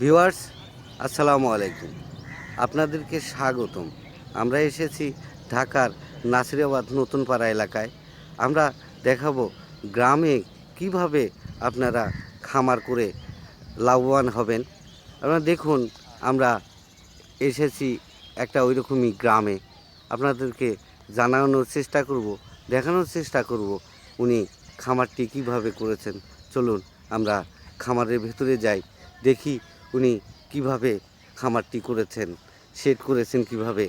Viewers, আসসালামু আলাইকুম। আপনাদেরকে স্বাগতম। আমরা এসেছি ঢাকার নাসিরাবাদ নতুন পাড়া এলাকায়। আমরা দেখাবো গ্রামে কীভাবে আপনারা খামার করে লাভবান হবেন। আপনারা দেখুন, আমরা এসেছি একটা ওইরকমই গ্রামে। আপনাদেরকে জানানোর চেষ্টা করব, দেখানোর চেষ্টা করব উনি খামারটি কীভাবে করেছেন। চলুন, আমরা খামারের ভেতরে যাই, দেখি উনি কীভাবে খামারটি করেছেন, সেট করেছেন কীভাবে,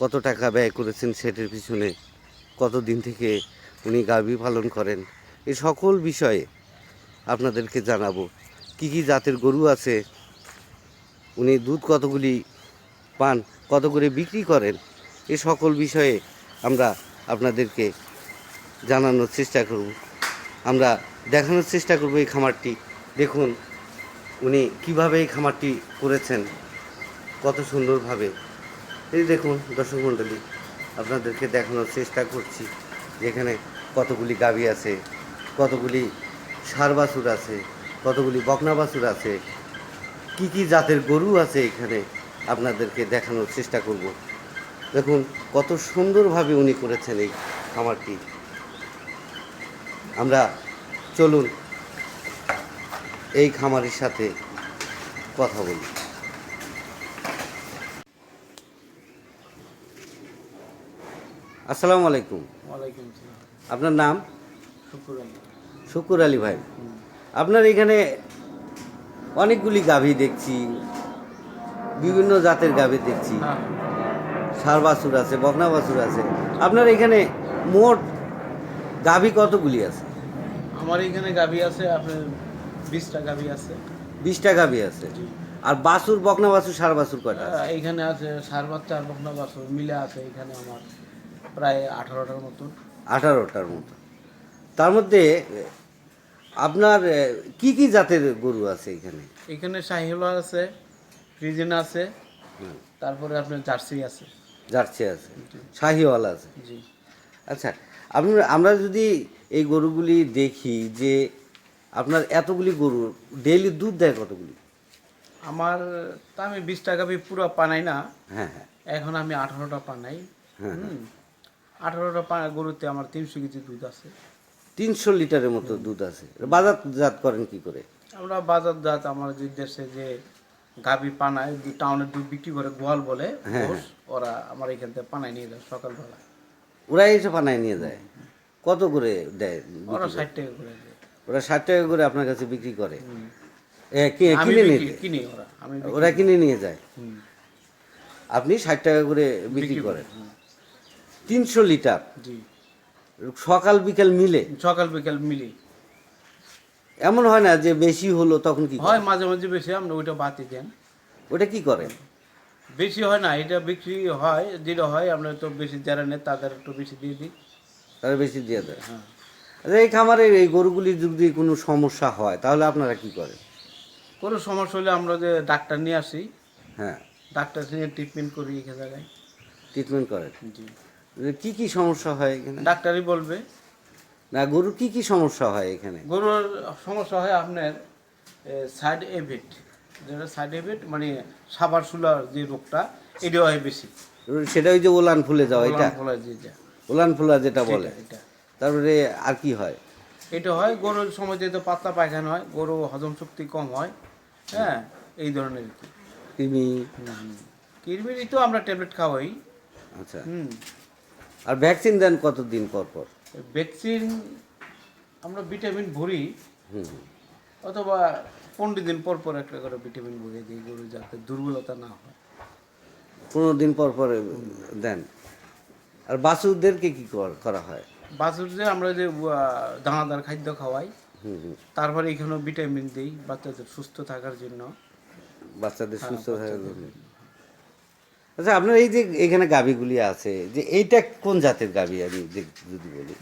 কত টাকা ব্যয় করেছেন সেটের পিছনে কত দিন থেকে উনি গাভী পালন করেন এই সকল বিষয়ে আপনাদেরকে জানাব। কি কি জাতের গরু আছে, উনি দুধ কতগুলি পান, কত করে বিক্রি করেন, এ সকল বিষয়ে আমরা আপনাদেরকে জানানোর চেষ্টা করব। আমরা দেখানোর চেষ্টা করব এই খামারটি। দেখুন উনি কীভাবে এই খামারটি করেছেন, কত সুন্দরভাবে। এই দেখুন, দর্শক মণ্ডলী, আপনাদেরকে দেখানোর চেষ্টা করছি যেখানে কতগুলি গাভী আছে, কতগুলি বাছুর আছে, কতগুলি বকনা বাছুর আছে, কি কি জাতের গরু আছে এখানে আপনাদেরকে দেখানোর চেষ্টা করব। দেখুন, কত সুন্দরভাবে উনি করেছেন এই খামারটি। আমরা চলুন এই খামারের সাথে কথা বলি। আসসালামু আলাইকুম। আপনার নাম? শুক্র শুকুর আলী ভাই। আপনার এখানে অনেকগুলি গাভী দেখছি বিভিন্ন জাতের গাভী দেখছি। হ্যাঁ। ষাঁড় বাছুর আছে বকনা বাছুর আছে। আপনার এখানে মোট গাভী কতগুলি আছে? আমার এখানে গাভী আছে আপনার বিশটা গাভী আছে। বিশটা গাভী আছে। আর বাছুর বকনা বাছুর ষাঁড় বাছুর কয়টা এইখানে আছে সার বাচ্চা আর বকনা বাছুর মিলে আছে এখানে আমার প্রায় আঠারোটার মতন। আঠারোটার মতো। তার মধ্যে আপনার কি কি জাতের গরু আছে এখানে এখানে শাহিওয়ালা আছে ফ্রিজেন আছে তারপরে আপনার জার্সি আছে। জার্সি আছে। শাহিওয়ালা আছে। জি। আচ্ছা আপনি আমরা যদি এই গরুগুলি দেখি যে আপনার এতগুলি গরু ডেইলি দুধ দেয় কতগুলি? আমার তা আমি বিশটা গাভী পুরো পানাই না। হ্যাঁ হ্যাঁ। এখন আমি আঠারোটা পানাই। হ্যাঁ, হুম। আঠারোটা পা গরুতে আমার তিনশো কেজি দুধ আছে। তিনশো লিটারের মতো দুধ আছে। বাজার জাত করেন কি করে? আমরা বাজার জাত আমার যে দেশে যে গাভি পানায় টাউনের দুধ বিক্রি করে গোয়াল বলে হ্যাঁ, ওরা আমার এখান থেকে পানায় নিয়ে যায় সকালবেলা। ওরা এসে পানায় নিয়ে যায়। কত করে দেয় ওরা ষাট টাকা করে। ওরা ষাট টাকা করে আপনার কাছে বিক্রি করে। কিনে নিয়ে ওরা ওরা কিনে নিয়ে যায়। আপনি ষাট টাকা করে বিক্রি করেন। তিনশো লিটার। সকাল বিকাল মিলে। সকাল বিকাল মিলে। এমন হয় না যে বেশি হলো তখন কি হয় মাঝে মাঝে বেশি আমরা ওইটা বাতি দেন। ওটা কি করেন? বেশি হয় না এটা বিক্রি হয় যেটা হয় আমরা তো বেশি যারা নেই তাদের একটু বেশি দিয়ে দিই। তারা বেশি দিয়ে দেয়। হ্যাঁ। আচ্ছা এই খামারে এই গরুগুলির যদি কোনো সমস্যা হয় তাহলে আপনারা কি করেন? কোনো সমস্যা হলে আমরা যে ডাক্তার নিয়ে আসি। হ্যাঁ। ডাক্তার নিয়ে ট্রিটমেন্ট করি এখানে জায়গায়। ট্রিটমেন্ট করেন? জি। কি কি সমস্যা হয় এখানে? ডাক্তারই বলবে। না গরুর কি কি সমস্যা হয় এখানে? গরুর সমস্যা হয় আপনার সাইড এফেক্ট যেটা সাইড এফেক্ট মানে সাবার সুলার যে রোগটা এটা হয় বেশি। সেটা ওই যে ওলান ফুলে যাওয়া এটা? যেটা ওলান ফুলা যেটা বলে। এটা। তারপরে আর কি হয়? এটা হয় গরুর সময় যেহেতু পাতলা পায়খানা হয় গরু হজম শক্তি কম হয় হ্যাঁ এই ধরনের কৃমি? কিরমিরি তো আমরা ট্যাবলেট খাওয়াই। আচ্ছা। হুম। আর ভ্যাকসিন দেন কতদিন পর পর? ভ্যাকসিন আমরা ভিটামিন ভরি। অথবা পনেরো দিন পর পর একটা করে ভিটামিন ভরিয়ে দিই গরু যাতে দুর্বলতা না হয়। পনেরো দিন পর পর দেন। আর বাছুরদেরকে কি করা হয়? বাছুর যে আমরা যে দানাদার খাদ্য খাওয়াই হুম হুম। তারপরে এখানেও ভিটামিন দিই বাচ্চাদের সুস্থ থাকার জন্য। বাচ্চাদের হ্যাঁ, সুস্থ থাকার জন্য। আচ্ছা আপনার এই যে এখানে গাভীগুলি আছে যে এইটা কোন জাতের গাভী? আমি যদি বলি।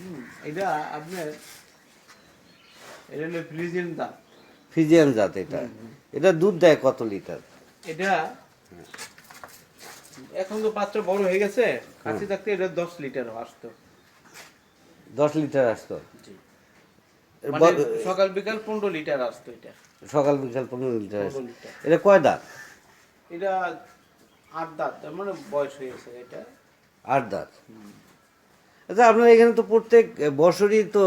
এটা আপনার এটা হলো ফ্রিজিয়ান দাম ফিজিয়ান জাত এটা। এটা দুধ দেয় কত লিটার? এটা এখন তো পাত্র বড় হয়ে গেছে কাছে থাকতে এটা দশ লিটার আসতো। দশ লিটার আসতো। মানে সকাল বিকাল পনেরো লিটার আসতো এটা। সকাল বিকাল পনেরো লিটার আসে পনেরো লিটার। এটা কয় দাঁত? এটা আট দাঁত তার মানে বয়স হয়ে গেছে এটা। আট দাঁত। আচ্ছা আপনার এখানে তো প্রত্যেক বছরই তো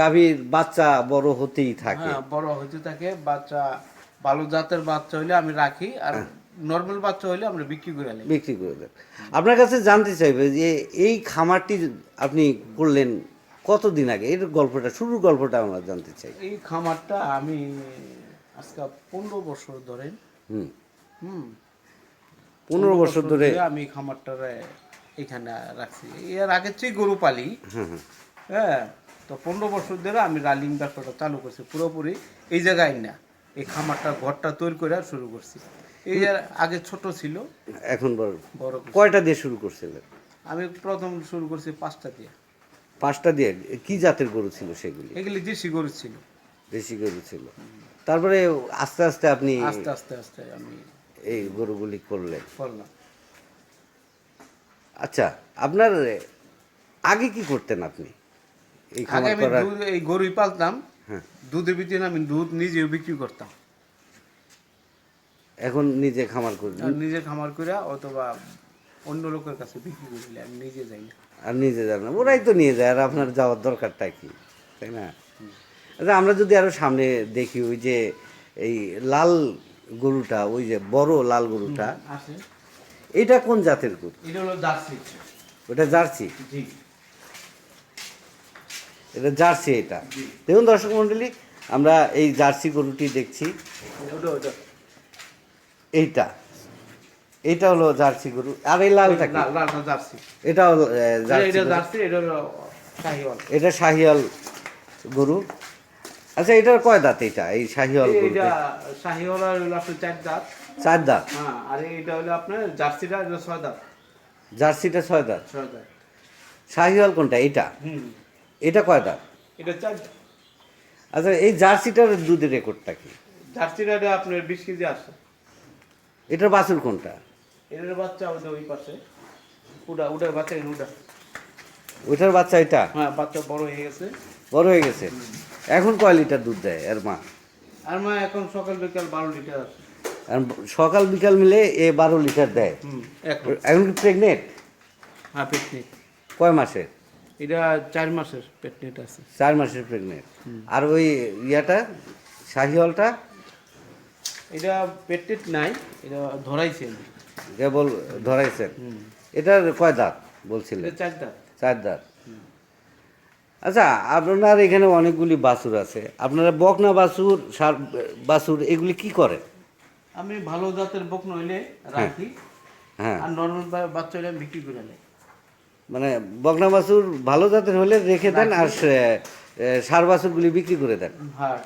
গাভীর বাচ্চা বড় হতেই থাকে। হ্যাঁ বড় হতে থাকে। বাচ্চা ভালো জাতের বাচ্চা হইলে আমি রাখি। আর নর্মাল বাচ্চা হলে আমরা বিক্রি করে নিই। বিক্রি করে দেন। আপনার কাছে জানতে চাইবে যে এই খামারটি আপনি করলেন কতদিন আগে? এর গল্পটা শুরুর গল্পটা আমরা জানতে চাই। এই খামারটা আমি আজকে পনেরো বছর ধরে। হুম। হুম। পনেরো বছর ধরে আমি খামারটারে এখানে রাখছি। এর আগে চেয়ে গরু পালি। হ্যাঁ তো পনেরো বছর ধরে আমি রালিং ব্যবসাটা চালু করছি পুরোপুরি। এই জায়গায় না এই খামারটা ঘরটা তৈরি করে শুরু করছি। এই যে আগে ছোট ছিল। এখন বড়। বড় কয়টা দিয়ে শুরু করছিলেন? আমি প্রথম শুরু করছি পাঁচটা দিয়ে। পাঁচটা দিয়ে? কি জাতের গরু ছিল সেগুলি? এগুলি দেশি গরু ছিল। দেশি গরু ছিল। তারপরে আস্তে আস্তে আপনি আস্তে আস্তে আস্তে আমি এই গরুগুলি করলেন। করলাম। আচ্ছা আপনার আগে কি করতেন আপনি? এই খামার করার এই গরুই পালতাম। হ্যাঁ। দুধের ভিতরে আমি দুধ নিজেও বিক্রি করতাম। এখন নিজে খামার করি। নিজে খামার করে অথবা অন্য লোকের কাছে বিক্রি করলে আমি নিজে যাই না। আর নিজে যান না ওরাই তো নিয়ে যায় আর আপনার যাওয়ার দরকারটা কি তাই না? আচ্ছা আমরা যদি আরও সামনে দেখি ওই যে এই লাল গরুটা ওই যে বড় লাল গরুটা এটা কোন জাতের গরু? এটা হলো জার্সি। ওটা জার্সি? জি। এটা জার্সি এটা। দেখুন দর্শক মণ্ডলী আমরা এই জার্সি গরুটি দেখছি। এইটা। এটা হলো জার্সি গরু। আর এই লালটা কি? লাল লালটা জার্সি। এটা হলো জার্সি এটা। জার্সি এটা হলো শাহিওয়াল। এটা শাহিয়াল গরু। আচ্ছা এটার কয় দাঁত এটা এই শাহিয়াল গরু এটা শাহিওয়াল আর হলো আপনার চার দাঁত। চার দাঁত? হ্যাঁ আর এটা হলো আপনার জার্সিটা এটা ছয় দাঁত। জার্সিটা ছয় দাঁত? ছয় দাঁত। শাহিওয়াল কোনটা এটা হুম। এটা কয় দাঁত? এটা চার দাঁত। আচ্ছা এই জার্সিটার দুধের রেকর্ডটা কি? জার্সিটা আপনার বিশ কেজি আসে এটার বাছুর কোনটা? এটার বাচ্চা ওই পাশে। উডা উডার বাচ্চা উডা। ওইটার বাচ্চা এটা? হ্যাঁ বাচ্চা বড় হয়ে গেছে। বড় হয়ে গেছে? এখন কয় লিটার দুধ দেয় এর মা? আর মা এখন সকাল বিকাল বারো লিটার আর সকাল বিকাল মিলে এ বারো লিটার দেয়? হুম এখন এখন কি প্রেগনেন্ট হ্যাঁ পেটনিট কয় মাসের? এটা চার মাসের পেটনিট আছে। চার মাসের প্রেগনেন্ট আর ওই ইয়াটা শাহিওয়ালটা এটা পেটনিট নাই এটা ধরাইছেন। কেবল ধরাইছেন। হুম। এটার কয় দাঁত বলছিলেন? চার দাঁত। চার দাঁত। আচ্ছা আপনার এখানে অনেকগুলি বাছুর আছে। আপনারা বকনা বাছুর সার বাছুর এগুলি কি করেন? আমি ভালো জাতের বক নইলে রাখি। হ্যাঁ। আর নর্মাল বাচ্চা আমি বিক্রি করে নেই। মানে বকনা বাছুর ভালো জাতের হলে রেখে দেন আর সার বাছুরগুলি বিক্রি করে দেন। হ্যাঁ।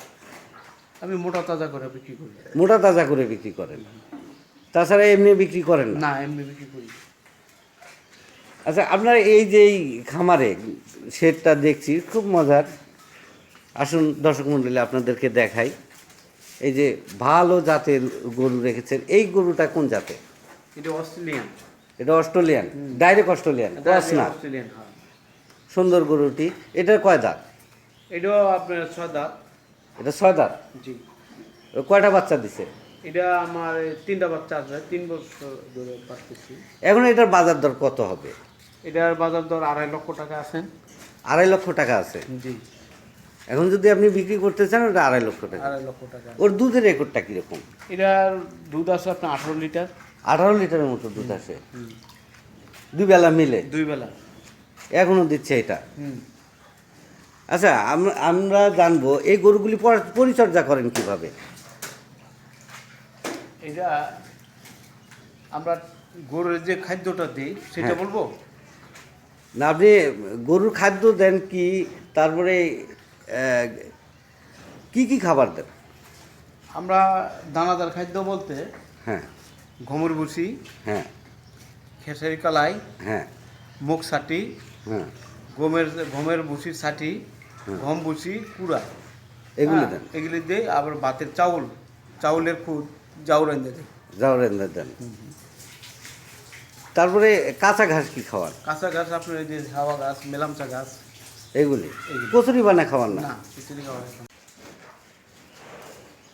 আমি মোটা তাজা করে বিক্রি করি। মোটা তাজা করে বিক্রি করেন। তাছাড়া এমনি বিক্রি করেন না? না এমনি বিক্রি করি আচ্ছা আপনার এই যে এই খামারে শেডটা দেখছি খুব মজার। আসুন দর্শক মণ্ডলী আপনাদেরকে দেখাই। এই যে ভালো জাতের গরু রেখেছেন। এই গরুটা কোন জাতের? এটা অস্ট্রেলিয়ান। এটা অস্ট্রেলিয়ান? ডাইরেক্ট অস্ট্রেলিয়ান ক্রস না অস্ট্রেলিয়ান হ্যাঁ। সুন্দর গরুটি। এটার কয় দাঁত? এটাও আপনার ছয় দাঁত। এটা ছয় দাঁত জি কয়টা বাচ্চা দিছে? এটা আমার তিনটা বাচ্চা আছে তিন বছর ধরে পাচ্ছি এখন এটার বাজার দর কত হবে? এটার বাজার দর আড়াই লক্ষ টাকা আছেন আড়াই লক্ষ টাকা আছে? জি। এখন যদি আপনি বিক্রি করতে চান ওটা আড়াই লক্ষ টাকা। আড়াই লক্ষ টাকা। ওর দুধের রেকর্ডটা কীরকম? এটার দুধ আছে আপনার আঠারো লিটার। আঠারো লিটারের মতো দুধ আসে দুই বেলা মিলে? দুই বেলা। এখনও দিচ্ছে এটা? হুম। আচ্ছা আমরা জানব এই গরুগুলি পরিচর্যা করেন কীভাবে? এটা আমরা গরুর যে খাদ্যটা দিই সেটা হ্যাঁ। বলব? না আপনি গরুর খাদ্য দেন কি তারপরে কি কি খাবার দেন? আমরা দানাদার খাদ্য বলতে হ্যাঁ। ঘুমুর ভুসি হ্যাঁ। খেসারি কালাই হ্যাঁ। মুখ ছাটি হ্যাঁ। গমের গমের ভুসির ছাটি গম ভুসি কুড়া। এগুলো হ্যাঁ, দেন। এগুলি দেই আবার ভাতের চাউল চাউলের খুদ জাউর এনে দেয় দেন। তারপরে কাঁচা ঘাস কি খাওয়ান? কাঁচা ঘাস আপনার এই যে হাওয়া গাছ মেলামচা গাছ এগুলি। কচুরি বানা খাওয়ান না? না খিচুড়ি খাওয়া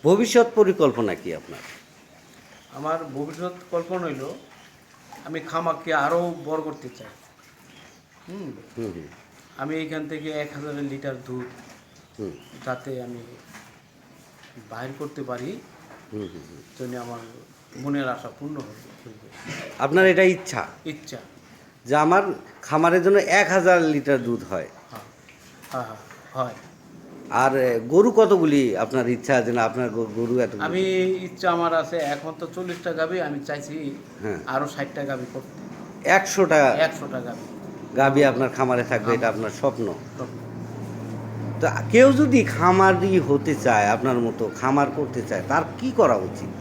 ভবিষ্যৎ পরিকল্পনা কি আপনার? আমার ভবিষ্যৎ কল্পনা হইল আমি খামাককে আরও বড় করতে চাই। হুম হুম। আমি এইখান থেকে এক হাজার লিটার দুধ যাতে আমি বাইর করতে পারি। জন্য আমার মনের আশা পূর্ণ হবে আপনার এটা ইচ্ছা? ইচ্ছা। যে আমার খামারের জন্য এক হাজার লিটার দুধ হয়। হ্যাঁ হ্যাঁ হ্যাঁ, হয়। আর গরু কতগুলি আপনার ইচ্ছা আছে না আপনার গরু এত আমি ইচ্ছা আমার আছে এখন তো চল্লিশটা গাবি আমি চাইছি হ্যাঁ। আরও ষাটটা গাবি করতে। একশোটা একশোটা গাবি। গাবি আপনার খামারে থাকবে এটা আপনার স্বপ্ন। তো কেউ যদি খামারি হতে চায় আপনার মতো খামার করতে চায় তার কি করা উচিত?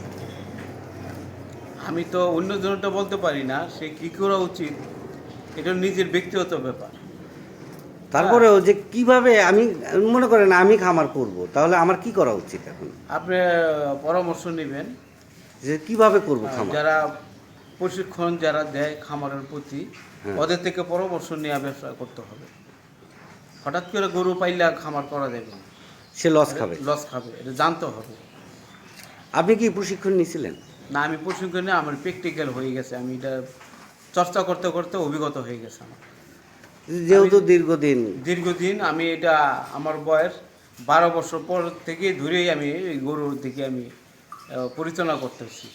আমি তো অন্য জনটা বলতে পারি না সে কি করা উচিত? এটা নিজের ব্যক্তিগত ব্যাপার। তারপরেও যে কীভাবে আমি মনে করেন আমি খামার করব তাহলে আমার কি করা উচিত এখন? আপনি পরামর্শ নেবেন। যে কীভাবে করব খামার? যারা প্রশিক্ষণ যারা দেয় খামারের প্রতি হ্যাঁ। ওদের থেকে পরামর্শ নেওয়া ব্যবসা করতে হবে। হঠাৎ করে গরু পাইলে খামার করা যাবে না। সে লস খাবে। লস খাবে এটা জানতে হবে। আপনি কি প্রশিক্ষণ নিয়েছিলেন না আমি প্রশিক্ষণে আমার প্র্যাকটিক্যাল হয়ে গেছে। আমি এটা চর্চা করতে করতে অভিজ্ঞত হয়ে গেছে আমার। যেহেতু দীর্ঘদিন দীর্ঘদিন আমি এটা আমার বয়স বারো বছর পর থেকে ধরেই আমি গরুর দিকে আমি পরিচালনা করতেছি।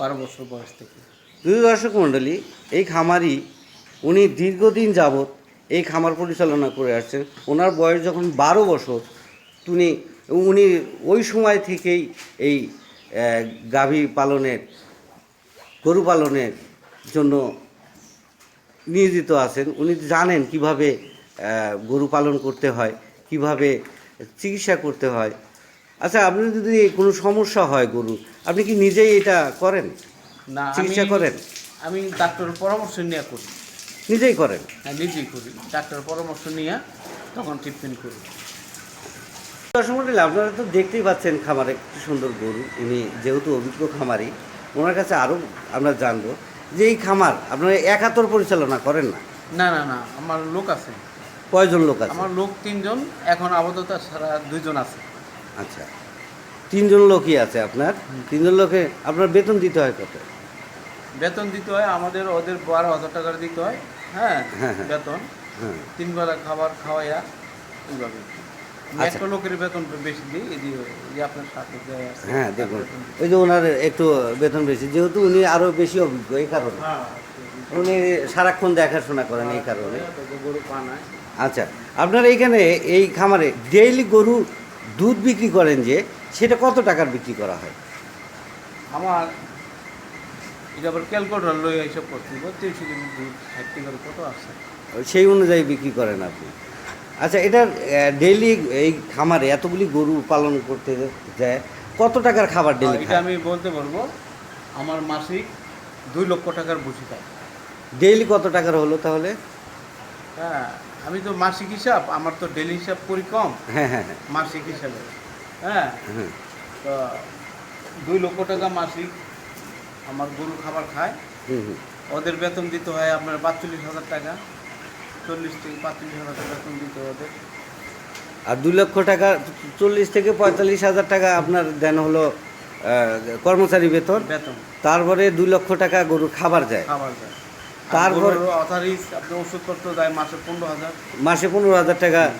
বারো বছর বয়স থেকে। দুই দর্শক মণ্ডলী, এই খামারি, উনি দীর্ঘদিন যাবৎ এই খামার পরিচালনা করে আসছেন। ওনার বয়স যখন বারো বছর তিনি উনি ওই সময় থেকেই এই গাভী পালনের, গরু পালনের জন্য নিয়োজিত আছেন। উনি জানেন কীভাবে গরু পালন করতে হয়, কীভাবে চিকিৎসা করতে হয়। আচ্ছা আপনি যদি কোনো সমস্যা হয় গরু আপনি কি নিজেই এটা করেন? না চিকিৎসা করেন? আমি ডাক্তারের পরামর্শ নিয়ে করি। নিজেই করেন? হ্যাঁ নিজেই করি। ডাক্তারের পরামর্শ নিয়ে তখন ট্রিটমেন্ট করি। দর্শক মন্ডলী, আপনারা তো দেখতেই পাচ্ছেন খামারে কি সুন্দর গরু। উনি যেহেতু অভিজ্ঞ খামারি ওনার কাছে আরও আমরা জানব যে এই খামার আপনারা একাত্তর পরিচালনা করেন না? না না না আমার লোক আছে। কয়জন লোক আছে? আমার লোক তিনজন এখন আপাতত সারা দুইজন আছে। আচ্ছা। তিনজন লোকই আছে আপনার। তিনজন লোকে আপনার বেতন দিতে হয় কত? বেতন দিতে হয় আমাদের ওদের বারো হাজার টাকা দিতে হয়। হ্যাঁ হ্যাঁ, হ্যাঁ। বেতন। হ্যাঁ। তিন বেলা খাবার খাওয়াইয়া এইভাবে। আচ্ছা। একটা লোকের বেতন বেশি দিই এই আপনার সাথে হ্যাঁ দেখুন। ওই যে ওনার একটু বেতন বেশি যেহেতু উনি আরও বেশি অভিজ্ঞ এই কারণে। হ্যাঁ উনি সারাক্ষণ দেখাশোনা করেন এই কারণে। গরু পানায়। আচ্ছা আপনার এইখানে এই খামারে ডেইলি গরু দুধ বিক্রি করেন যে সেটা কত টাকার বিক্রি করা হয়? আমার এটা আবার ক্যালকুলেটার লই এইসব করতে তিনশো কেজি দুধ ষাট টাকার কত আছে? সেই অনুযায়ী বিক্রি করেন আপনি। আচ্ছা এটার ডেইলি এই খামারে এতগুলি গরু পালন করতে যায় কত টাকার খাবার ডেলি এটা আমি বলতে পারব আমার মাসিক দুই লক্ষ টাকার বসি পাই ডেইলি কত টাকার হলো তাহলে? হ্যাঁ আমি তো মাসিক হিসাব আমার তো ডেলি হিসাব করি কম। হ্যাঁ হ্যাঁ হ্যাঁ। মাসিক হিসাবে। হ্যাঁ? তো দুই লক্ষ টাকা মাসিক আমার গরু খাবার খায়। ওদের বেতন দিতে হয় আপনার পাঁচচল্লিশ হাজার টাকা। চল্লিশ থেকে পাঁচচল্লিশ হাজার টাকা বেতন দিতে হয় ওদের। আর দুই লক্ষ টাকা চল্লিশ থেকে পঁয়তাল্লিশ হাজার টাকা আপনার দেন হলো কর্মচারী বেতন। বেতন। তারপরে দুই লক্ষ টাকা গরু খাবার যায়। খাবার দেয় তারপর- আপনি ওষুধপত্র দেয় মাসে পনেরো হাজার। মাসে পনেরো হাজার টাকা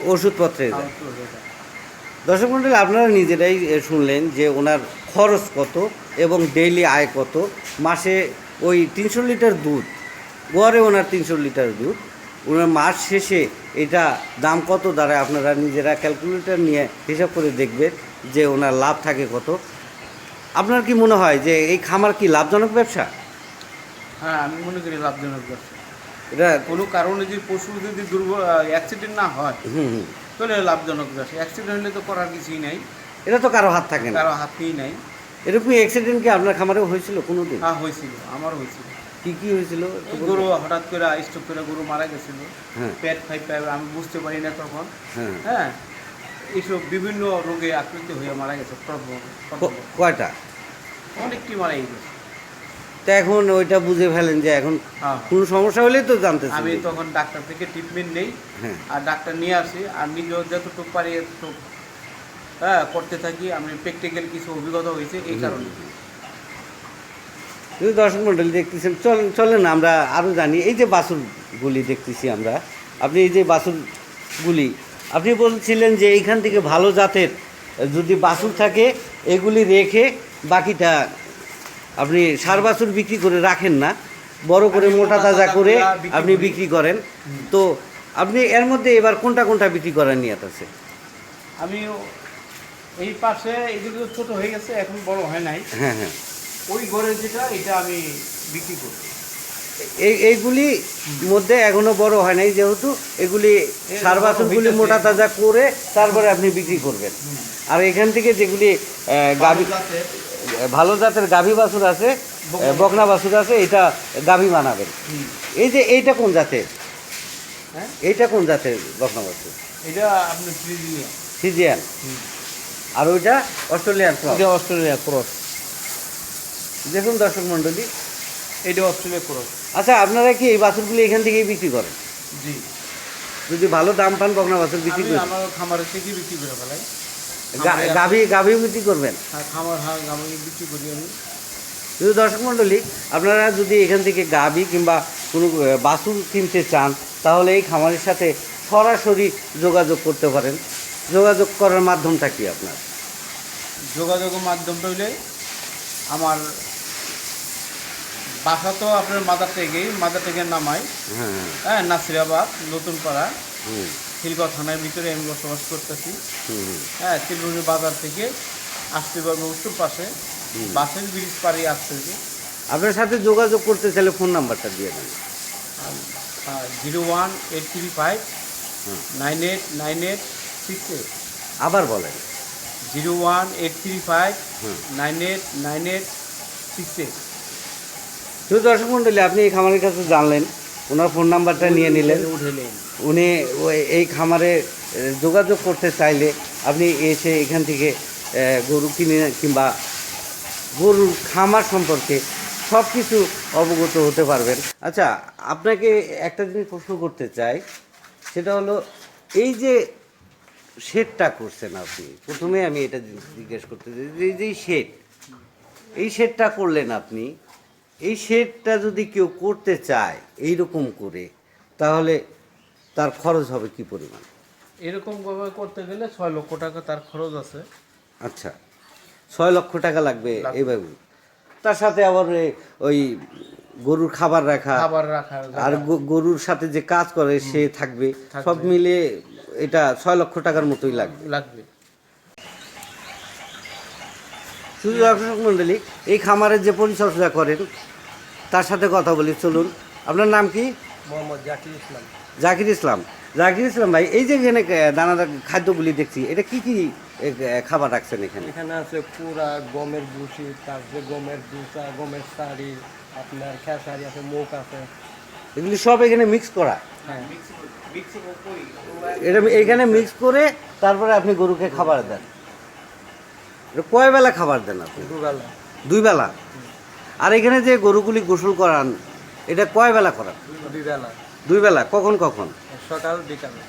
ওষুধপত্রে যায়। যায়। দর্শক মন্ডলী আপনারা নিজেরাই শুনলেন যে ওনার খরচ কত এবং ডেইলি আয় কত। মাসে ওই তিনশো লিটার দুধ গড়ে ওনার তিনশো লিটার দুধ। ওনার মাস শেষে এটা দাম কত দাঁড়ায় আপনারা নিজেরা ক্যালকুলেটর নিয়ে হিসাব করে দেখবেন যে ওনার লাভ থাকে কত। আপনার কি মনে হয় যে এই খামার কি লাভজনক ব্যবসা? হ্যাঁ আমি মনে করি লাভজনক ব্যবসা। এটা কোনো কারণে যদি পশু যদি দুর্বল অ্যাক্সিডেন্ট না হয় হুম হুম। তাহলে লাভজনক ব্যবসা অ্যাক্সিডেন্ট হলে তো করার কিছুই নাই। এটা তো কারও হাত থাকে না। কারও হাতেই নাই। এরকম অ্যাক্সিডেন্ট কি আপনার খামারেও হয়েছিল কোনো দিন হ্যাঁ হয়েছিল। আমার হয়েছিল। কি কি হয়েছিল? গরু হঠাৎ করে স্টক করে গরু মারা গেছিল। হ্যাঁ। পেট পাইবে আমি বুঝতে পারি না তখন। হ্যাঁ। হ্যাঁ এইসব বিভিন্ন রোগে আক্রান্ত হয়ে মারা গেছে কয়টা? অনেকটি মারা গেছে। তা এখন ওইটা বুঝে ফেলেন যে এখন হ্যাঁ। কোনো সমস্যা হলেই তো জানতেছি আমি তখন ডাক্তার থেকে ট্রিটমেন্ট নেই হ্যাঁ। আর ডাক্তার নিয়ে আসি আর নিজেও যতটুকু পারি এতটুকু হ্যাঁ করতে থাকি। আমি প্র্যাকটিক্যাল কিছু অভিজ্ঞতা হয়েছে এই কারণে। দর্শক মন্ডলী দেখতেছেন চলেন চলেন আমরা আরও জানি। এই যে বাসুরগুলি দেখতেছি আমরা আপনি এই যে বাসুরগুলি আপনি বলছিলেন যে এইখান থেকে ভালো জাতের যদি বাসুর থাকে এগুলি রেখে বাকিটা আপনি সার বাছুর বিক্রি করে রাখেন না বড় করে মোটা তাজা করে আপনি বিক্রি করেন। তো আপনি এর মধ্যে এবার কোনটা কোনটা বিক্রি করার নিয়ত আছে? আমি এই পাশে এদিকে ছোট হয়ে গেছে এখন বড় হয় নাই। হ্যাঁ হ্যাঁ। ওই ঘরের যেটা এটা আমি বিক্রি করি। এই এইগুলি মধ্যে এখনও বড় হয় নাই যেহেতু এগুলি সার বাছুরগুলি মোটা তাজা করে তারপরে আপনি বিক্রি করবেন। আর এখান থেকে যেগুলি গাভী ভালো জাতের গাভী বাছুর আছে বকনা বাছুর। আছে এটা গাভী বানাবেন। হুম। এই যে এইটা কোন জাতের? হ্যাঁ? এইটা কোন জাতের বকনা বাছুর? এটা আপনি ফ্রিজিনিয়া সিজিয়ান আর ওইটা অস্ট্রেলিয়ান ক্রস। Australia cross. দেখুন দর্শক মণ্ডলী। এটা অস্ট্রেলিয়া ক্রস। আচ্ছা আপনারা কি এই বাছুরগুলি এখান থেকেই বিক্রি করেন? জি। যদি ভালো দাম পান বকনা বাছুর বিক্রি করেন আমার খামারের থেকে বিক্রি করে ফেলাই। গাভী গাভীও বিক্রি করবেন? হ্যাঁ খামার হ্যাঁ আমি বিক্রি করি আমি। কিন্তু দর্শক মণ্ডলী আপনারা যদি এখান থেকে গাবি কিংবা কোনো বাছুর কিনতে চান তাহলে এই খামারের সাথে সরাসরি যোগাযোগ করতে পারেন। যোগাযোগ করার মাধ্যমটা কি আপনার? যোগাযোগের মাধ্যমটা হইলে আমার বাসা তো আপনার মাদার থেকে মাদার থেকে নামাই হ্যাঁ। হ্যাঁ। নাসিরাবাদ নতুন পাড়া খিলগাঁও থানার ভিতরে আমি বসবাস করতেছি। হ্যাঁ তিলবুড়ি বাজার থেকে আসতে পারব উত্তর পাশে। বাসের ব্রিজ পাড়ি আসতে আপনার সাথে যোগাযোগ করতে চাইলে ফোন নাম্বারটা দিয়ে দেন। Zero one eight three five nine eight nine eight six eight. আবার বলেন। Zero one eight three five hmm. Nine eight nine eight six eight. শুধু দর্শক মণ্ডলী আপনি এই খামারের কাছে জানলেন ওনার ফোন নাম্বারটা নিয়ে নিলেন। উনি ওই- এই খামারে যোগাযোগ করতে চাইলে আপনি এসে এখান থেকে গরু কিনে কিংবা গরুর খামার সম্পর্কে সব কিছু অবগত হতে পারবেন। আচ্ছা আপনাকে একটা জিনিস প্রশ্ন করতে চাই। সেটা হলো এই যে শেডটা করছেন আপনি প্রথমে আমি এটা জিজ্ঞেস করতে চাই এই যে শেড এই শেডটা করলেন আপনি এই শেডটা যদি কেউ করতে চায় এই রকম করে তাহলে তার খরচ হবে কি পরিমাণ? এরকম ভাবে করতে গেলে ছয় লক্ষ টাকা তার খরচ আছে। আচ্ছা ছয় লক্ষ টাকা লাগবে এইভাবে তার সাথে আবার ওই গরুর খাবার রাখা খাবার রাখা আর গরুর সাথে যে কাজ করে সে থাকবে। সব মিলে এটা ছয় লক্ষ টাকার মতোই লাগবে। লাগবে। শুধু দর্শক মন্ডলী এই খামারের যে পরিচর্যা করেন তার সাথে কথা বলি চলুন। আপনার নাম কি? মোহাম্মদ জাকির ইসলাম। জাকির ইসলাম। জাকির ইসলাম ভাই এই যে এখানে দানাদার খাদ্যগুলি দেখছি এটা কি কি খাবার রাখছেন এখানে? এখানে আছে পুরা গমের ভুসি তারপরে গমের দুসা গমের শাড়ি আপনার খেসারি আছে মুখ আছে। এগুলি সব এখানে মিক্স করা? হ্যাঁ। এটা এখানে মিক্স করে তারপরে আপনি গরুকে খাবার দেন। কয় বেলা খাবার দেন আপনি? দুবেলা। দুই বেলা আর এখানে যে গরুগুলি গোসল করান এটা কয় বেলা করান? দুই বেলা কখন কখন? সকাল বিকালে।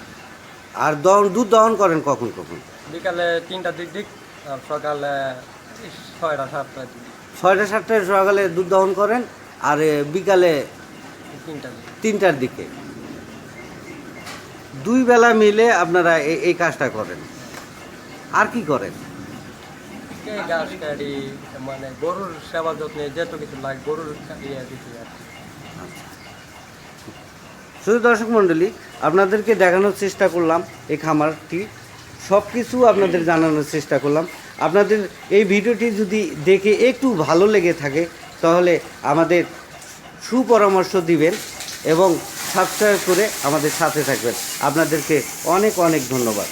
আর দহন দুধ দহন করেন কখন কখন? বিকালে তিনটা দিক দিক আর সকালে ছয়টা সাতটা ছয়টা সাতটায় সকালে দুধ দহন করেন আর বিকালে তিনটার দিকে। দুই বেলা মিলে আপনারা এই কাজটা করেন। আর কি করেন? কাটি মানে গরুর সেবা যত্নে যত কিছু লাগে, গরুর ইয়ে। শুধু দর্শক মণ্ডলী, আপনাদেরকে দেখানোর চেষ্টা করলাম এই খামারটি। সব কিছু আপনাদের জানানোর চেষ্টা করলাম। আপনাদের এই ভিডিওটি যদি দেখে একটু ভালো লেগে থাকে, তাহলে আমাদের সুপরামর্শ দিবেন এবং সাবস্ক্রাইব করে আমাদের সাথে থাকবেন। আপনাদেরকে অনেক অনেক ধন্যবাদ।